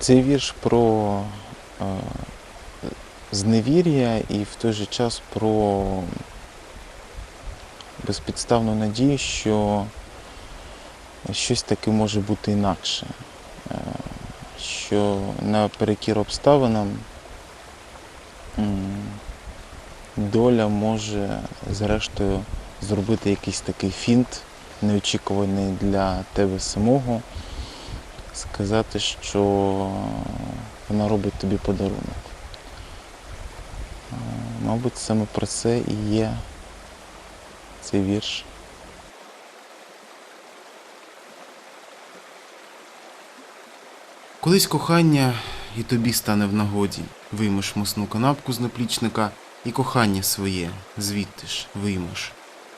Цей вірш про е, зневір'я і в той же час про безпідставну надію, що щось таке може бути інакше. Е, Що наперекір обставинам доля може зрештою зробити якийсь такий фінт, неочікуваний для тебе самого, сказати, що вона робить тобі подарунок. Е, Мабуть, саме про це і є цей вірш. Колись кохання і тобі стане в нагоді. Виймеш мосну канапку з наплічника і кохання своє, звідти ж виймеш.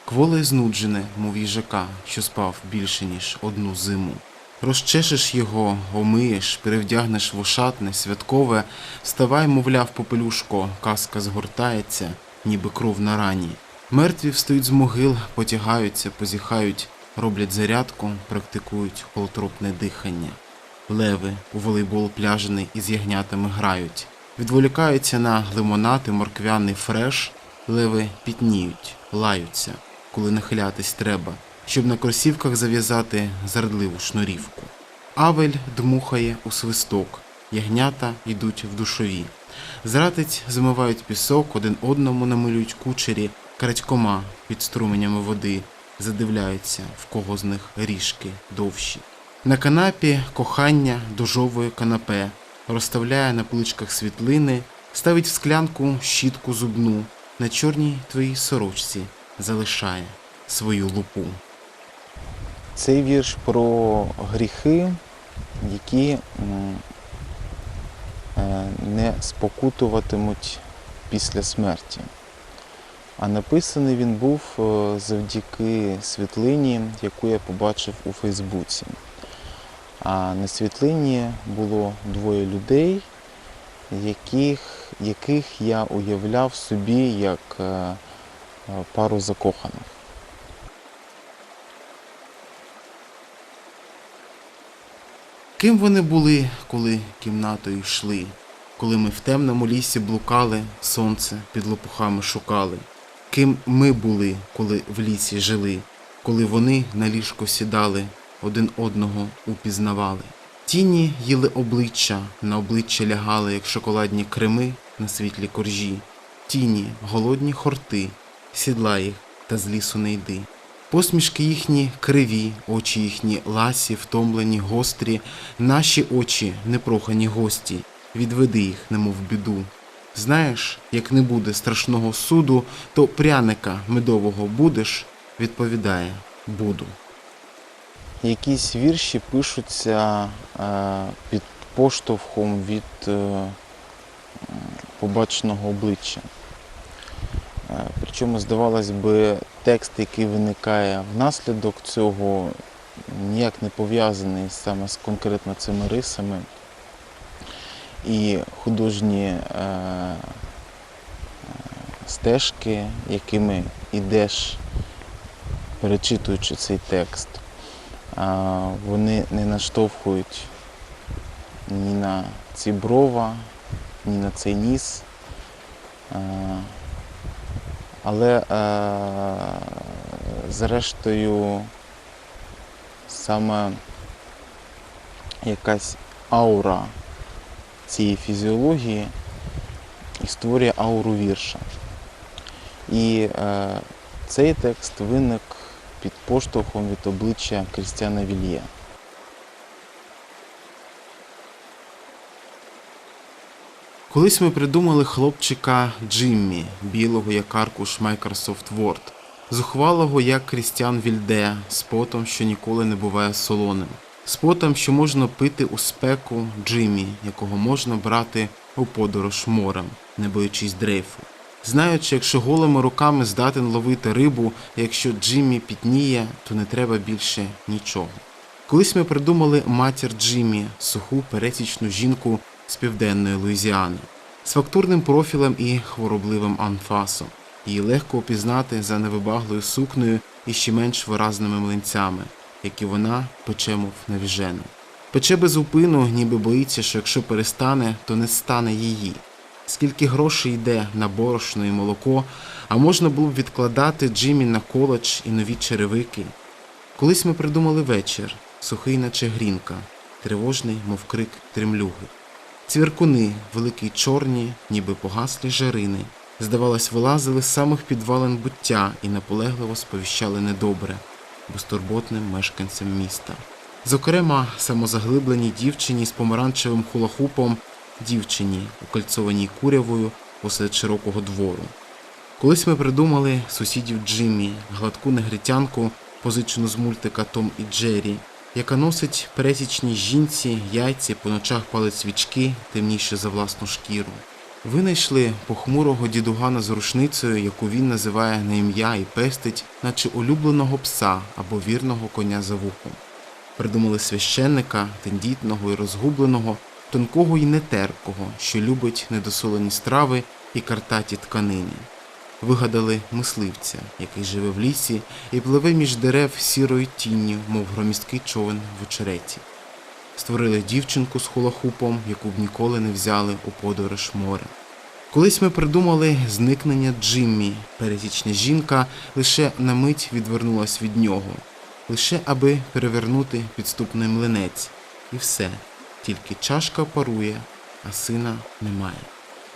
Кволе знуджене, мов їжака, що спав більше, ніж одну зиму. Розчешеш його, омиєш, перевдягнеш в ошатне, святкове, вставай, мовляв, попелюшко, казка згортається, ніби кров на рані. Мертві встають з могил, потягаються, позіхають, роблять зарядку, практикують холотропне дихання. Леви у волейбол пляжений із ягнятами грають. Відволікаються на лимонад і морквяний фреш. Леви пітніють, лаються, коли нахилятись треба, щоб на кросівках зав'язати зардливу шнурівку. Авель дмухає у свисток, ягнята йдуть в душові. Зратиць змивають пісок, один одному намилюють кучері, крадькома під струменями води, задивляються, в кого з них ріжки довші. На канапі кохання дожовує канапе, розставляє на поличках світлини, ставить в склянку щітку зубну, на чорній твоїй сорочці залишає свою лупу. Цей вірш про гріхи, які е, не спокутуватимуть після смерті. А написаний він був е, завдяки світлині, яку я побачив у Фейсбуці. А на світлині було двоє людей, яких, яких я уявляв собі як е, пару закоханих. Ким вони були, коли кімнатою йшли, коли ми в темному лісі блукали, сонце під лопухами шукали? Ким ми були, коли в лісі жили, коли вони на ліжко сідали, один одного упізнавали? Тіні їли обличчя, на обличчя лягали, як шоколадні креми на світлі коржі. Тіні, голодні хорти, сідла їх та з лісу не йди. Посмішки їхні криві, очі їхні ласі, втомлені, гострі, наші очі непрохані гості, відведи їх, немов біду. Знаєш, як не буде страшного суду, то пряника медового будеш, відповідає, буду. Якісь вірші пишуться е, під поштовхом від е, побаченого обличчя. Е, Причому, здавалось би, текст, який виникає внаслідок цього, ніяк не пов'язаний саме з конкретно цими рисами. І художні е, е, стежки, якими йдеш, перечитуючи цей текст, вони не наштовхують ні на ці брова, ні на цей ніс. Але е, зрештою саме якась аура цієї фізіології і створює ауру вірша. І е, цей текст виник під поштовхом від обличчя Крістіана Вільє. Колись ми придумали хлопчика Джиммі, білого як аркуш Microsoft Word, зухвалого як Крістіан Вільде, з потом, що ніколи не буває солоним, з потом, що можна пити у спеку Джиммі, якого можна брати у подорож морем, не боючись дрейфу. Знаючи, якщо голими руками здатен ловити рибу, якщо Джиммі пітніє, то не треба більше нічого. Колись ми придумали матір Джиммі, суху пересічну жінку з південної Луїзіани, з фактурним профілем і хворобливим анфасом. Її легко опізнати за невибаглою сукнею і ще менш виразними млинцями, які вона пече мов навіжену. Пече без упину, ніби боїться, що якщо перестане, то не стане її. Скільки грошей йде на борошно і молоко, а можна було б відкладати Джиммі на коледж і нові черевики. Колись ми придумали вечір, сухий, наче грінка, тривожний, мов крик тремлюги. Цвіркуни, великі чорні, ніби погаслі жарини, здавалось, вилазили з самих підвалин буття і наполегливо сповіщали недобре безтурботним мешканцям міста. Зокрема, самозаглибленій дівчині з помаранчевим хулахупом, дівчині, укальцованій курявою посеред широкого двору. Колись ми придумали сусідів Джиммі, гладку негритянку, позичену з мультика Том і Джері, яка носить пересічній жінці, яйці, по ночах палить свічки, темніше за власну шкіру. Винайшли похмурого дідугана з рушницею, яку він називає на ім'я і пестить, наче улюбленого пса або вірного коня за вухом. Придумали священника, тендітного і розгубленого, тонкого і нетерпкого, що любить недосолені страви і картаті тканини. Вигадали мисливця, який живе в лісі і пливе між дерев сірою тінню, мов громісткий човен в очереті. Створили дівчинку з хулахупом, яку б ніколи не взяли у подорож море. Колись ми придумали зникнення Джиммі. Пересічна жінка лише на мить відвернулась від нього, лише аби перевернути підступний млинець. І все, тільки чашка парує, а сина немає.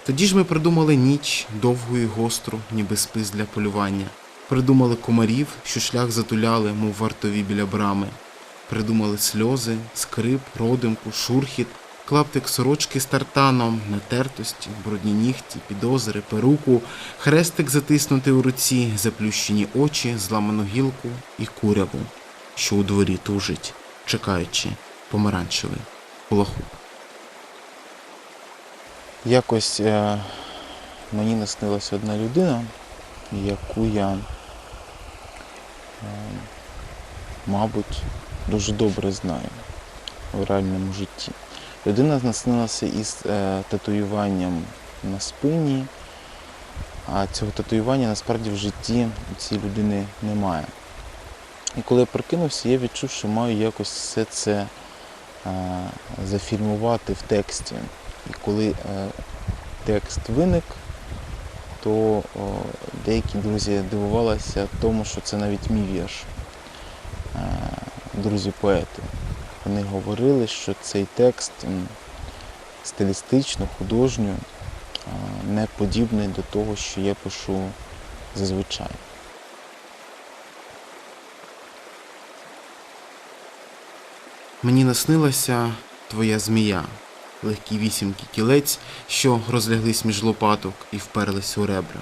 Тоді ж ми придумали ніч довгу і гостру, ніби спис для полювання. Придумали комарів, що шлях затуляли, мов вартові біля брами. Придумали сльози, скрип, родимку, шурхіт, клаптик сорочки з тартаном, натертості, брудні нігті, підозри, перуку, хрестик затиснутий у руці, заплющені очі, зламану гілку і куряву, що у дворі тужить, чекаючи помаранчевий хулахуп. Якось е, мені наснилася одна людина, яку я, е, мабуть, дуже добре знаю в реальному житті. Людина наснилася із е, татуюванням на спині, а цього татуювання насправді в житті цієї людини немає. І коли я прокинувся, я відчув, що маю якось все це зафільмувати в тексті. І коли е, текст виник, то деякі друзі дивувалися тому, що це навіть мій вірш. Е, друзі-поети. Вони говорили, що цей текст стилістично, художньо е, не подібний до того, що я пишу зазвичай. Мені наснилася твоя змія, легкі вісімки кілець, що розляглись між лопаток і вперлись у ребра.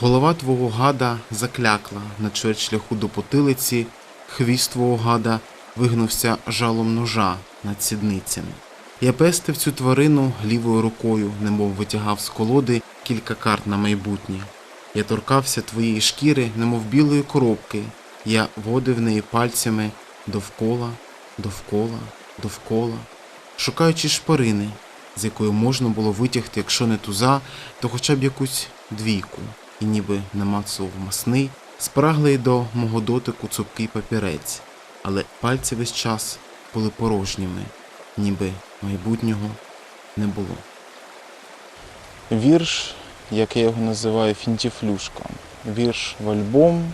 Голова твого гада заклякла на чверть шляху до потилиці, хвіст твого гада вигнувся жалом ножа над сідницями. Я пестив цю тварину лівою рукою, немов витягав з колоди кілька карт на майбутнє. Я торкався твоєї шкіри, немов білої коробки. Я водив неї пальцями довкола, довкола, довкола, шукаючи шпарини, з якої можна було витягти, якщо не туза, то хоча б якусь двійку, і ніби намацував масний, спраглий до мого дотику цупкий папірець, але пальці весь час були порожніми, ніби майбутнього не було. Вірш, як я його називаю, фінтіфлюшка. Вірш в альбом,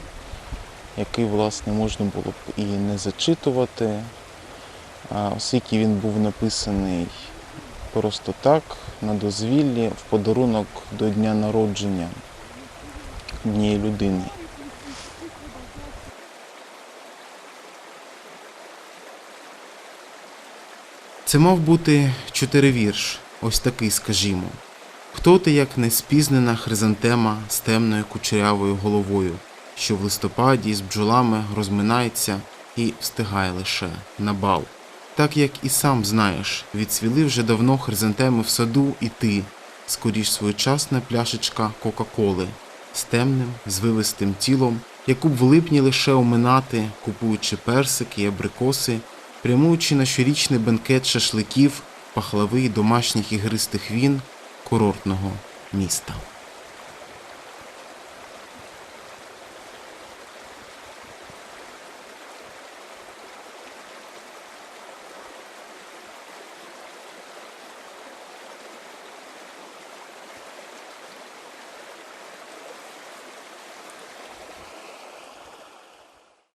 який, власне, можна було б і не зачитувати, оскільки він був написаний просто так, на дозвіллі, в подарунок до дня народження однієї людини. Це мав бути чотиривірш, ось такий, скажімо. Хто ти, як неспізнена хризантема з темною кучерявою головою, що в листопаді з бджолами розминається і встигає лише на бал. Так як і сам знаєш, відсвіли вже давно хризантеми в саду, і ти, скоріш своєчасна пляшечка Кока-Коли з темним, звивистим тілом, яку б в липні лише оминати, купуючи персики і абрикоси, прямуючи на щорічний бенкет шашликів, пахлави й домашніх ігристих він курортного міста.